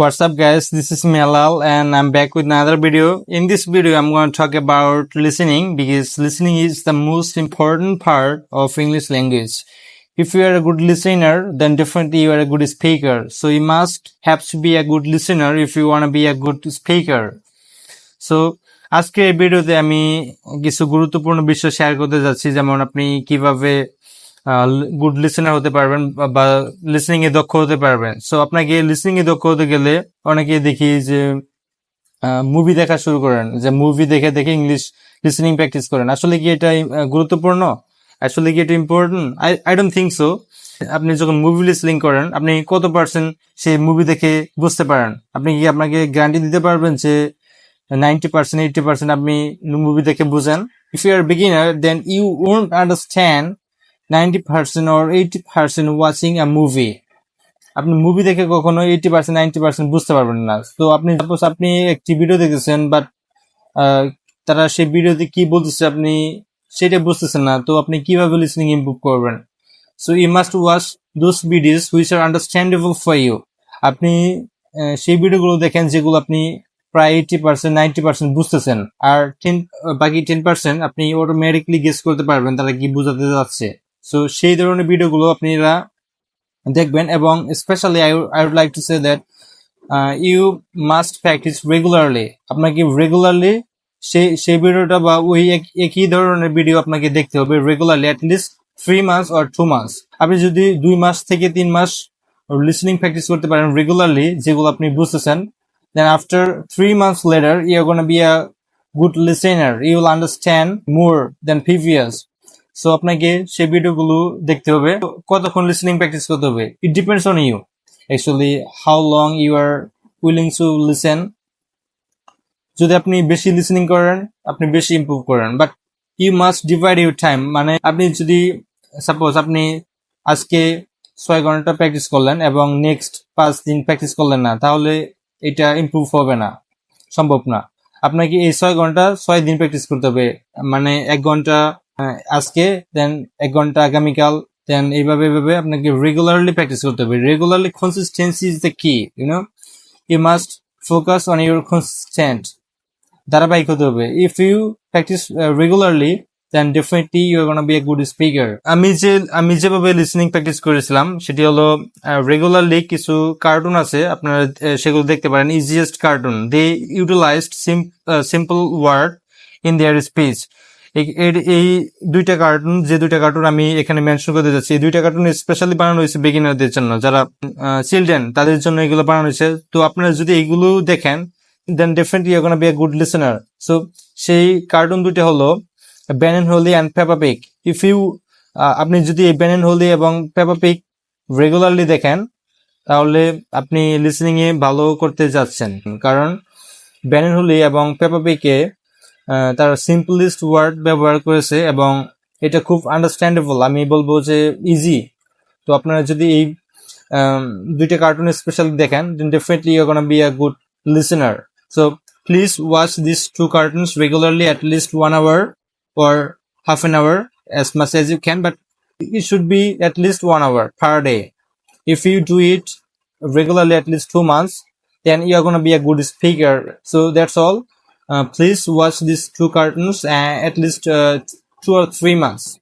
What's up guys, this is Melal and I'm back with another video. In this video, I'm going to talk about listening because listening is the most important part of English language. If you are a good listener, then definitely you are a good speaker. So you must have to be a good listener if you want to be a good speaker. So আজকে এই ভিডিওতে আমি কিছু গুরুত্বপূর্ণ বিষয় share করতে যাচ্ছি যেমন আপনি কীভাবে গুড লিসেনার হতে পারবেন বা- লিসনিং এ দক্ষ হতে পারবেন। সো আপনাকে লিসনিং এ দক্ষ হতে গেলে অনেকে দেখি যে মুভি দেখা শুরু করেন, যে মুভি দেখে দেখে ইংলিশ লিসনিং প্র্যাকটিস করেন। আসলে কি এটা গুরুত্বপূর্ণ? আসলে কি এটা important I I don't think so আপনি যখন মুভি লিসনিং করেন, আপনি কত পার্সেন্ট সেই মুভি দেখে বুঝতে পারেন? আপনি কি আপনাকে গ্যারান্টি দিতে পারবেন যে নাইনটি পার্সেন্ট এইটি পার্সেন্ট আপনি মুভি দেখে বুঝেন? If you are beginner then you won't understand ninety percent or eighty percent watching a movie আপনি মুভি দেখে কখনো এইটি পার্সেন্ট নাইনটি পার্সেন্ট বুঝতে পারবেন না। তো আপনি সাপোজ আপনি একটি ভিডিও দেখেছেন বাট তারা সেই ভিডিওতে কি বলতেছে আপনি সেটা বুঝতেছেন না, তো আপনি কীভাবে লিসনিং ইমপ্রুভ করবেন? So you must watch those videos which are understandable for you আপনি সেই ভিডিওগুলো দেখেন যেগুলো আপনি প্রায় এইটি পার্সেন্ট নাইনটি পার্সেন্ট বুঝতেছেন। আর টেন বাকি টেন পার্সেন্ট আপনি অটোমেটিকলি গেস করতে পারবেন তারা কি বোঝাতে যাচ্ছে। সো সেই ধরনের ভিডিওগুলো আপনারা দেখবেন এবং specially I I would like to say that you must practice regularly আপনাকে রেগুলারলি সেই সেই ভিডিওটা বা ওই এক- একই ধরনের ভিডিও আপনাকে দেখতে হবে regularly at least three months or two months আপনি যদি দুই মাস থেকে তিন মাস লিসনিং প্র্যাকটিস করতে পারেন রেগুলারলি যেগুলো আপনি বুঝতেছেন then after three months later you gonna be a good listener you will understand more than previous so আপনাকে সেই ভিডিওগুলো দেখতে হবে। কতক্ষণ লিসনিং প্র্যাকটিস করতে হবে? It depends on you actually how long you are willing to listen যদি আপনি বেশি লিসনিং করেন, আপনি বেশি ইমপ্রুভ করেন। But you must divide your time মানে আপনি যদি সাপোজ আপনি আজকে ছয় ঘণ্টা প্র্যাকটিস করলেন এবং নেক্সট পাঁচ দিন প্র্যাকটিস করলেন না, তাহলে এটা ইমপ্রুভ হবে না। সম্ভব না। আপনাকে এই ছয় ঘণ্টা ছয় দিন প্র্যাকটিস করতে হবে। মানে এক ঘণ্টা আজকে দেন এক ঘণ্টা আগামীকাল, দেন এইভাবে এইভাবে আপনাকে রেগুলারলি প্র্যাকটিস করতে হবে। Regularly consistency is the key you know you must focus on your consistent ধারাবাহিক হতে হবে। If you practice regularly then definitely you are gonna be a good speaker আমি যে, আমি যেভাবে লিসনিং প্র্যাকটিস করেছিলাম, সেটি হলো রেগুলারলি কিছু কার্টুন আছে, আপনারা সেগুলো দেখতে পারেন। Easiest cartoon they utilized simple word in their speech এই দুইটা কার্টুন যে দুইটা কার্টুন আমি এখানে মেনশন করতে যাচ্ছি, এই দুইটা কার্টুন স্পেশালি বানানো হয়েছে বিগিনারদের জন্য। যারা চিলড্রেন তাদের জন্য এগুলো বানানো হয়েছে। তো আপনারা যদি এগুলো দেখেন then definitely you gonna be a good listener so সেই কার্টুন দুইটা হলো Ben and Holly and Peppa Pig if you আপনি যদি এই ব্যান এন্ড হোলি এবং পেপা পিক রেগুলারলি দেখেন, তাহলে আপনি লিসনিং এ ভালো করতে যাচ্ছেন। কারণ ব্যান এন্ড হোলি এবং পেপা পিকে তার সিম্পলিস্ট ওয়ার্ড ব্যবহার করেছে এবং এটা খুব আন্ডারস্ট্যান্ডেবল আমি বলব যে ইজি তো আপনারা যদি এই দুইটা কার্টুন স্পেশালি দেখেন definitely you be a good listener so please watch this two cartoons regularly at least one hour or half an hour as much as you can but it should be at least one hour per day if you do it regularly at least two months then you are be a good speaker so that's all Uh, please watch these two cartoons uh, at least uh, two or three months.